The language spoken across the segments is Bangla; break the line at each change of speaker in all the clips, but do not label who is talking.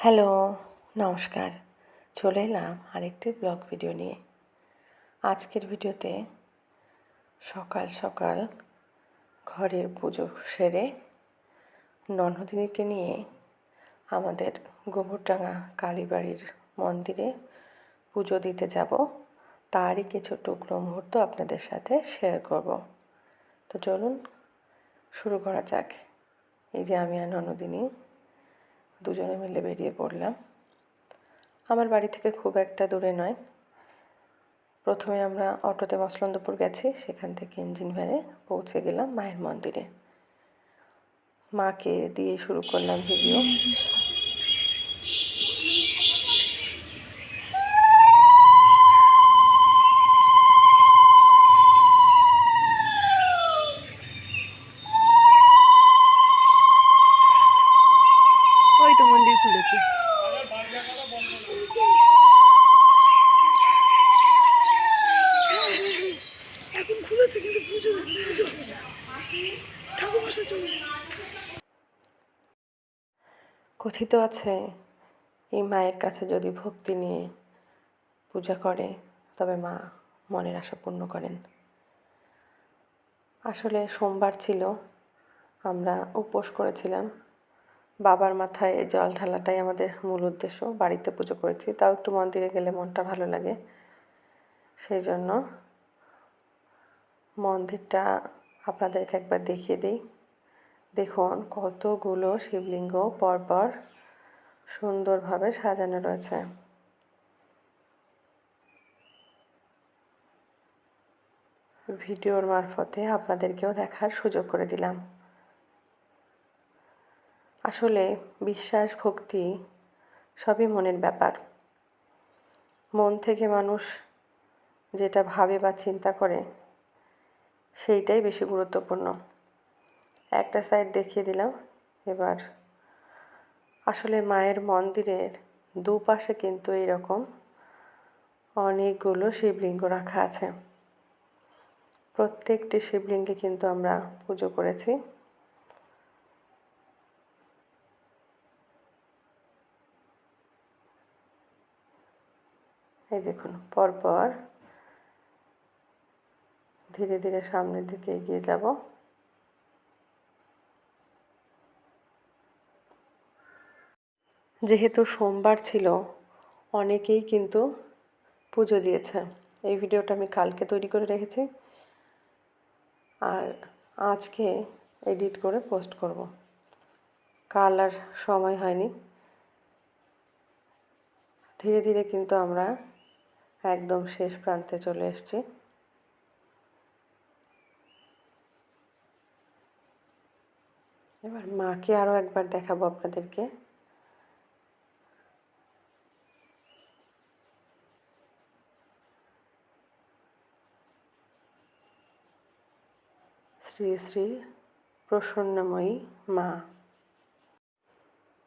হ্যালো, নমস্কার। চলে এলাম আরেকটি ব্লগ ভিডিও নিয়ে। আজকের ভিডিওতে সকাল সকাল ঘরের পুজো সেরে ননদিনীকে নিয়ে আমাদের গোবরডাঙ্গা কালীবাড়ির মন্দিরে পুজো দিতে যাব। তারই কিছু টুকরো মুহূর্ত আপনাদের সাথে শেয়ার করব। তো চলুন, শুরু করা যাক। এই যে আমি আর ননদিনী। দুজনে মিলে বেরিয়ে পড়লাম। আমার বাড়ি থেকে খুব একটা দূরে নয়। প্রথমে আমরা অটোতে মসলন্দপুর গেছি, সেখান থেকে ইঞ্জিন ভ্যানে পৌঁছে গেলাম মায়ের মন্দিরে। মাকে দিয়ে শুরু করলাম ভিডিও। কথিত আছে, এই মায়ের কাছে যদি ভক্তি নিয়ে পূজা করে, তবে মা মনের আশা পূর্ণ করেন। আসলে সোমবার ছিল, আমরা উপোস করেছিলাম। বাবার মাথায় জল ঢালাটাই আমাদের মূল উদ্দেশ্য, বাড়িতে পুজো করেছি, তাও একটু মন্দিরে গেলে মনটা ভালো লাগে। সেই জন্য মন্দিরটা আপনাদেরকে একবার দেখিয়ে দিই। দেখুন, কতগুলো শিবলিঙ্গ পরপর সুন্দরভাবে সাজানো রয়েছে। ভিডিওর মারফতে আপনাদেরকেও দেখার সুযোগ করে দিলাম। আসলে বিশ্বাস, ভক্তি সবই মনের ব্যাপার। মন থেকে মানুষ যেটা ভাবে বা চিন্তা করে সেইটাই বেশি গুরুত্বপূর্ণ। একটা সাইড দেখিয়ে দিলাম। এবার আসলে মায়ের মন্দিরের দুপাশে কিন্তু এরকম অনেকগুলো শিবলিঙ্গ রাখা আছে। প্রত্যেকটি শিবলিঙ্গে কিন্তু আমরা পুজো করেছি। এই দেখুন, পরপর ধীরে ধীরে সামনের দিকে এগিয়ে যাব। যেহেতু সোমবার ছিল, অনেকেই কিন্তু পুজো দিয়েছে। এই ভিডিওটা আমি কালকে তৈরি করে রেখেছি। আর আজকে এডিট করে পোস্ট করব। কাল আর সময় হয়নি। ধীরে ধীরে কিন্তু আমরা একদম শেষ প্রান্তে চলে এসেছি। এবার মাকে আরও একবার দেখাবো আপনাদেরকে। শ্রী শ্রী প্রসন্নময়ী মা।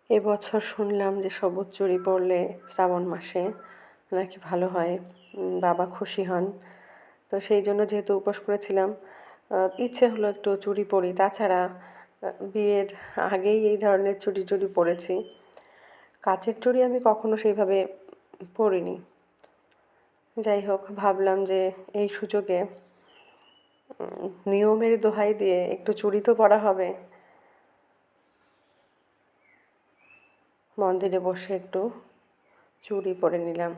এবছর শুনলাম যে সবুজ চুরি পরলে শ্রাবণ মাসে নাকি ভালো হয় বাবা খুশি হন। তো সেই জন্য যেহেতু উপোস করেছিলাম ইচ্ছে হলো একটু চুরি পড়ি তাছাড়া বিয়ের আগেই এই ধরনের চুড়ি টুড়ি পরেছি কাচের চুড়ি আমি কখনো সেইভাবে পরিনি যাই হোক, ভাবলাম যে এই সুযোগে নিয়মের দোহাই দিয়ে একটু চুড়ি তো পরা হবে। মন্দিরে বসে একটু চুরি পরে নিলাম।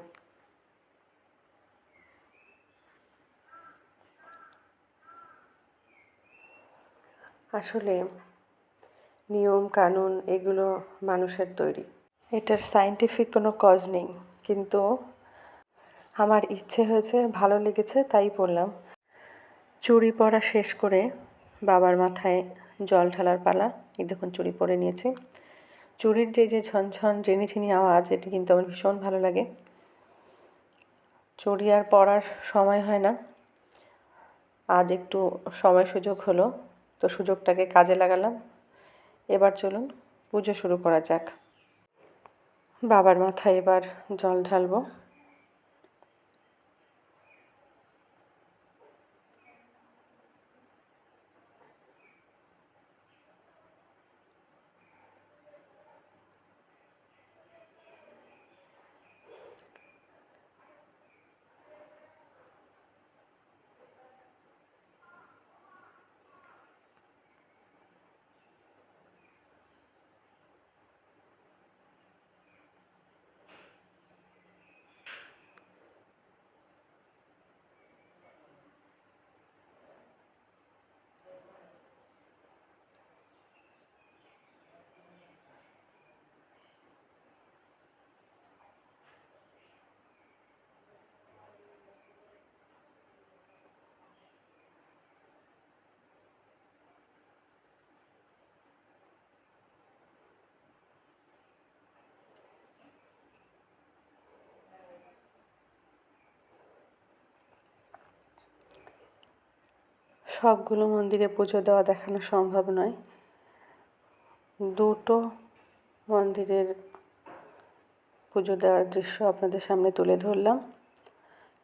আসলে নিয়ম, কানুন, এগুলো মানুষের তৈরি। এটার সায়েন্টিফিক কোনো কজ নেই, কিন্তু আমার ইচ্ছে হয়েছে, ভালো লেগেছে, তাই পড়লাম চুড়ি পরা শেষ করে বাবার মাথায় জল ঢালার পালা। এই দেখুন চুড়ি পরে নিয়েছি। চুরির যে যে ঝনঝন ঝিনি আওয়াজ, এটি কিন্তু আমার ভীষণ ভালো লাগে। চুড়ি আর পরার সময় হয় না। আজ একটু সময় সুযোগ হলো, তো সুযোগটাকে কাজে লাগালাম। এবার চলুন পুজো শুরু করা যাক। বাবার মাথায় এবার জল ঢালবো। সবগুলো মন্দিরে পুজো দেওয়া দেখানো সম্ভব নয়। দুটো মন্দিরের পুজো দেওয়ার দৃশ্য আপনাদের সামনে তুলে ধরলাম।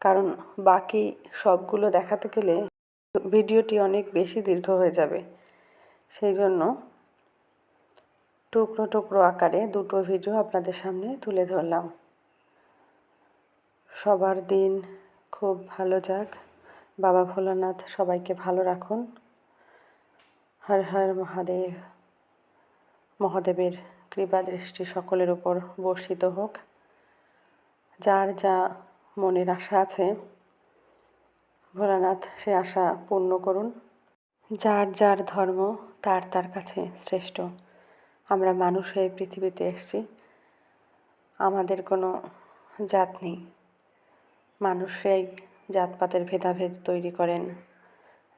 কারণ বাকি সবগুলো দেখাতে গেলে ভিডিওটি অনেক বেশি দীর্ঘ হয়ে যাবে। সেই জন্য টুকরো টুকরো আকারে দুটো ভিডিও আপনাদের সামনে তুলে ধরলাম। সবার দিন খুব ভালো যাক। বাবা ভোলানাথ, সবাইকে ভালো রাখুন। হর হর মহাদেব, মহাদেবের কৃপা দৃষ্টি সকলের উপর বর্ষিত হোক। যার যা মনের আশা আছে, ভোলানাথ সে আশা পূর্ণ করুন। যার যার ধর্ম, তার তার কাছে শ্রেষ্ঠ। আমরা মানুষ হয়ে পৃথিবীতে এসেছি, আমাদের কোনো জাত নেই। মানুষরাই জাতপাতের ভেদাভেদ তৈরি করেন,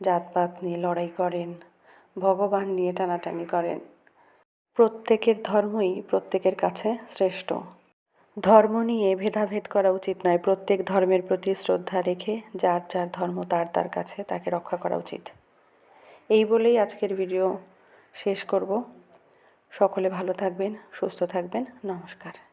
জাতপাত নিয়ে লড়াই করেন, ভগবান নিয়ে টানাটানি করেন। প্রত্যেকের ধর্মই প্রত্যেকের কাছে শ্রেষ্ঠ। ধর্ম নিয়ে ভেদাভেদ করা উচিত নয়। প্রত্যেক ধর্মের প্রতি শ্রদ্ধা রেখে যার যার ধর্ম তার তার কাছে তাকে রক্ষা করা উচিত। এই বলেই আজকের ভিডিও শেষ করব। সকলে ভালো থাকবেন, সুস্থ থাকবেন। নমস্কার।